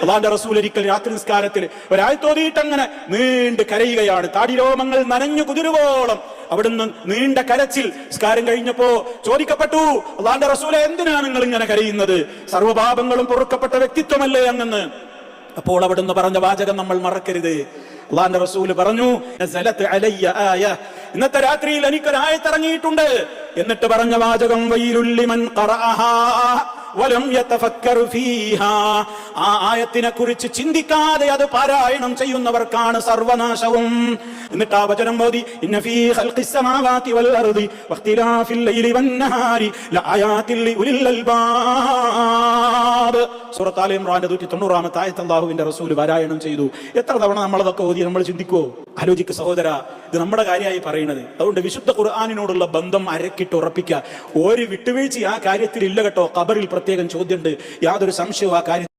അള്ളാന്റെ റസൂൽ ഒരിക്കൽ രാത്രി നിസ്കാരത്തിൽ ഒരാഴ്ത്തോതിയിട്ട് അങ്ങനെ നീണ്ട് കരയുകയാണ്. താടി താടിരോമങ്ങൾ നനഞ്ഞു കുതിരുവോളം അവിടുന്ന് നീണ്ട കരച്ചിൽ സ്കാരം കഴിഞ്ഞപ്പോ ചോദിക്കപ്പെട്ടു അള്ളാന്റെ റസൂലെ എന്തിനാണ് നിങ്ങൾ ഇങ്ങനെ കരയുന്നത്? സർവപാപങ്ങളും പൊറുക്കപ്പെട്ട വ്യക്തിത്വമല്ലേ അങ്ങെന്ന്? അപ്പോൾ അവിടുന്ന് പറഞ്ഞ വാചകം നമ്മൾ മറക്കരുത്. അള്ളാന്റെ റസൂൽ പറഞ്ഞു. ഇന്നത്തെ രാത്രിയിൽ എനിക്കൊരായത്തിറങ്ങിയിട്ടുണ്ട് എന്നിട്ട് പറഞ്ഞ വാചകം വൈലുല്ലിമൻ ഖറഅഹാ. വലം ഫീഹാ. ആ ആയത്തിനെ കുറിച്ച് ചിന്തിക്കാതെ അത് പാരായണം ചെയ്യുന്നവർക്കാണ് സർവനാശവും. എന്നിട്ട് ആ വചനം മോദി ഇന്ന ഫീ ഖൽഖിസ് സമാവാതി വൽ അർദി വഖ്തിലാഫിൽ ലൈലി വൻ നഹാരി ലആയാതിൽ സൂറത്ത് ആല ഇംറാന്റെ നൂറ്റി തൊണ്ണൂറാമത്തെ ആയത്ത് അള്ളാഹുവിന്റെ റസൂൽ പാരായണം ചെയ്തു. എത്ര തവണ നമ്മളതൊക്കെ ഓതി നമ്മൾ ചിന്തിക്കുവോ? ആലോചിക്ക് സഹോദര ഇത് നമ്മുടെ കാര്യമായി പറയുന്നത്. അതുകൊണ്ട് വിശുദ്ധ ഖുർആാനിനോടുള്ള ബന്ധം അരക്കിട്ട് ഉറപ്പിക്കുക. ഒരു വിട്ടുവീഴ്ച ആ കാര്യത്തിൽ ഇല്ല കേട്ടോ. ഖബറിൽ പ്രത്യേകം ചോദ്യമുണ്ട്. യാതൊരു സംശയവും ആ കാര്യത്തിൽ